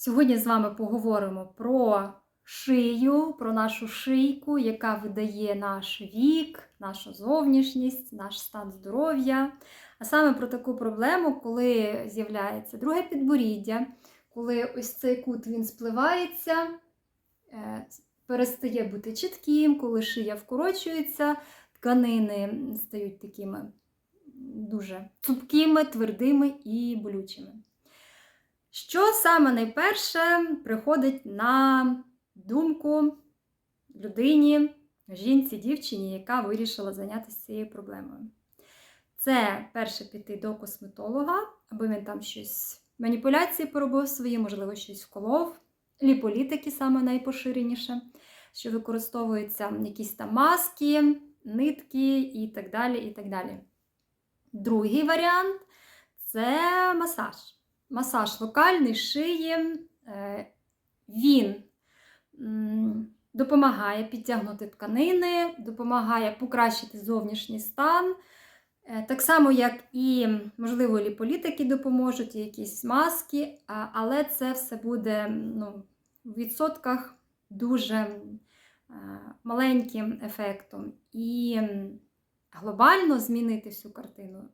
Сьогодні з вами поговоримо про шию, про нашу шийку, яка видає наш вік, нашу зовнішність, наш стан здоров'я. А саме про таку проблему, коли з'являється друге підборіддя, коли ось цей кут він спливається, е, перестає бути чітким, коли шия вкорочується, тканини стають такими дуже цупкими, твердими і болючими. Що саме найперше приходить на думку людині, жінці, дівчині, яка вирішила зайнятися цією проблемою? Це перше піти до косметолога, аби він там щось маніпуляції поробив свої, можливо, щось вколов, ліполітики саме найпоширеніше, що використовуються якісь там маски, нитки і так далі. і так далі. Другий варіант це масаж. Масаж локальний шиї, е, він допомагає підтягнути тканини, допомагає покращити зовнішній стан. Е, Так само, як і, можливо, ліполітики допоможуть, і якісь маски, але це все буде ну, в відсотках дуже е, маленьким ефектом. І глобально змінити всю картину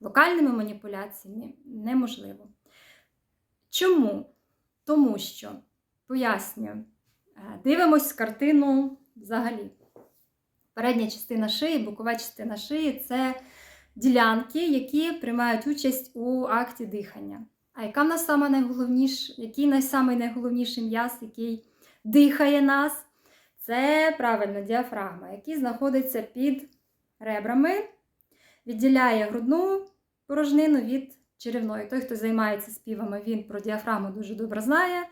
м, локальними маніпуляціями неможливо. Чому? Тому що, пояснюю, е, дивимось картину взагалі. Передня частина шиї, бокова частина шиї це ділянки, які приймають участь у акті дихання. А яка в нас саме найголовніш, який найсамий найголовніший м'яз, який дихає нас? Це правильно діафрагма, який знаходиться під ребрами, відділяє грудну порожнину від черевної. Той, хто займається співами, він про діафрагму дуже добре знає.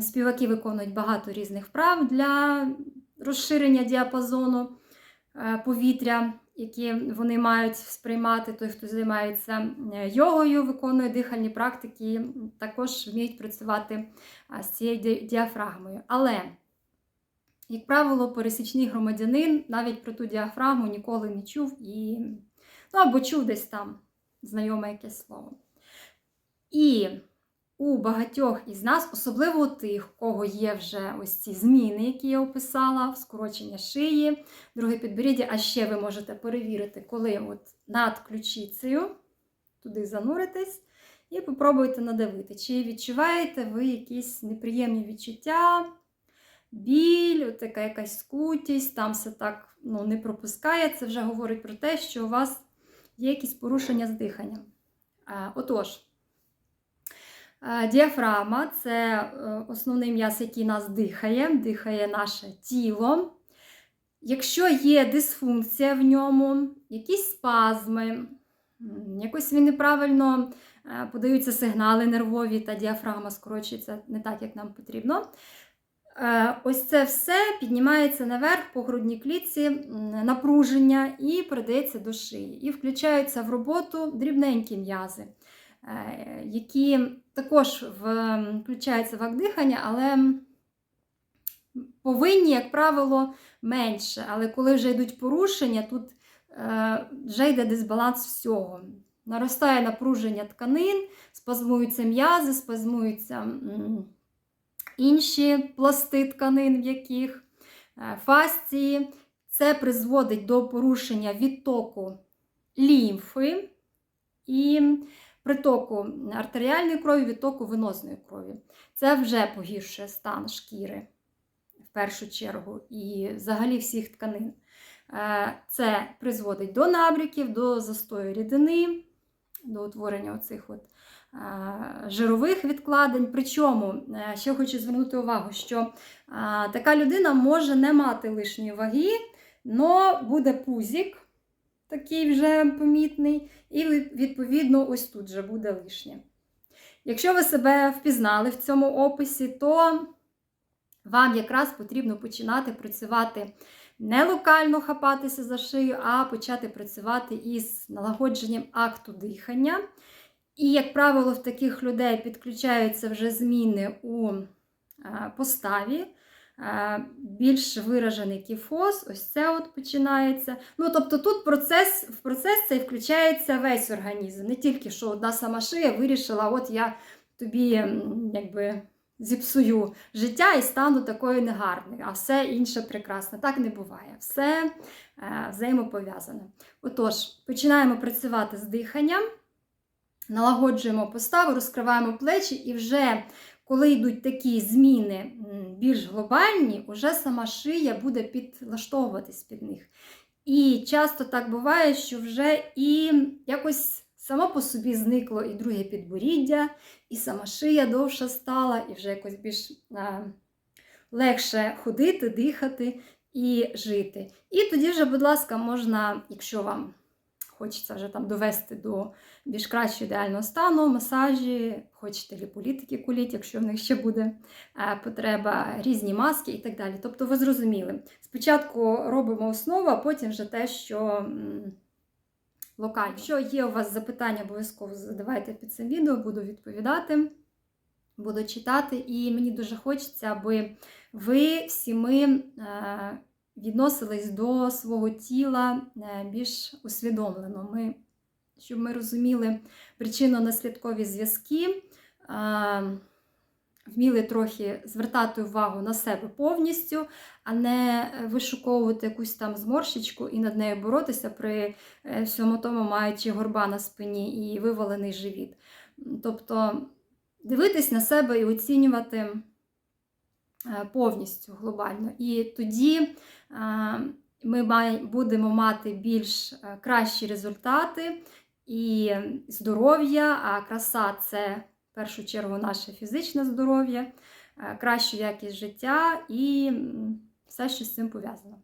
Співаки виконують багато різних вправ для розширення діапазону е, повітря, які вони мають сприймати. Той, хто займається е, йогою, виконує дихальні практики, також вміють працювати з цією діафрагмою. Але, як правило, пересічний громадянин навіть про ту діафрагму ніколи не чув і ну, або чув десь там знайоме якесь слово. І у багатьох із нас, особливо у тих, у кого є вже ось ці зміни, які я описала, скорочення шиї, друге підборіддя, а ще ви можете перевірити, коли от над ключицею туди зануритесь, і попробуйте надавити, чи відчуваєте ви якісь неприємні відчуття, біль, така якась скутість, там все так ну, не пропускає. Це вже говорить про те, що у вас є якісь порушення з диханням. Отож, а, діафрагма це е, основний м'яз, який нас дихає, дихає наше тіло. Якщо є дисфункція в ньому, якісь спазми, якось він неправильно е, подаються сигнали нервові та діафрагма скорочується не так, як нам потрібно. Е, Ось це все піднімається наверх по грудній клітці, напруження і передається до шиї. І включаються в роботу дрібненькі м'язи, е, які також включаються в дихання, але повинні, як правило, менше. Але коли вже йдуть порушення, тут е, вже йде дисбаланс всього. Наростає напруження тканин, спазмуються м'язи, спазмуються. Інші пласти тканин, в яких е, фасції. Це призводить до порушення відтоку лімфи і притоку артеріальної крові, відтоку венозної крові. Це вже погіршує стан шкіри в першу чергу і взагалі всіх тканин. Е, Це призводить до набряків, до застою рідини, до утворення оцих от жирових відкладень. Причому е, ще хочу звернути увагу, що е, така людина може не мати лишньої ваги, але буде пузик, такий вже помітний, і відповідно ось тут вже буде лишнє. Якщо ви себе впізнали в цьому описі, то вам якраз потрібно починати працювати не локально хапатися за шию, а почати працювати із налагодженням акту дихання. І, як правило, в таких людей підключаються вже зміни у поставі, більш виражений кіфоз, ось це от починається. Ну, тобто тут процес, в процес цей включається весь організм, не тільки що одна сама шия вирішила, от я тобі якби зіпсую життя і стану такою негарною, а все інше прекрасно. Так не буває. Все е, взаємопов'язане. Отож, починаємо працювати з диханням, налагоджуємо поставу, розкриваємо плечі, і вже коли йдуть такі зміни більш глобальні, уже сама шия буде підлаштовуватись під них. І часто так буває, що вже і якось само по собі зникло і друге підборіддя, і сама шия довша стала, і вже якось більш е, легше ходити, дихати і жити. І тоді вже, будь ласка, можна, якщо вам хочеться вже там довести до більш кращого ідеального стану, масажі, хочете ліполітики куліть, якщо в них ще буде е, потреба, різні маски і так далі. Тобто ви зрозуміли. Спочатку робимо основу, а потім вже те, що локально. Якщо є у вас запитання, обов'язково задавайте під цим відео, буду відповідати, буду читати. І мені дуже хочеться, аби ви всі ми е, відносились до свого тіла е, більш усвідомлено. Ми, щоб ми розуміли причинно-наслідкові зв'язки. е, Вміли трохи звертати увагу на себе повністю, а не вишуковувати якусь там зморщичку і над нею боротися при е, всьому тому, маючи горба на спині і вивалений живіт. Тобто дивитись на себе і оцінювати е, повністю глобально. І тоді е, ми будемо мати більш е, кращі результати і здоров'я, а краса це в першу чергу наше фізичне здоров'я, е, кращу якість життя і все, що з цим пов'язано.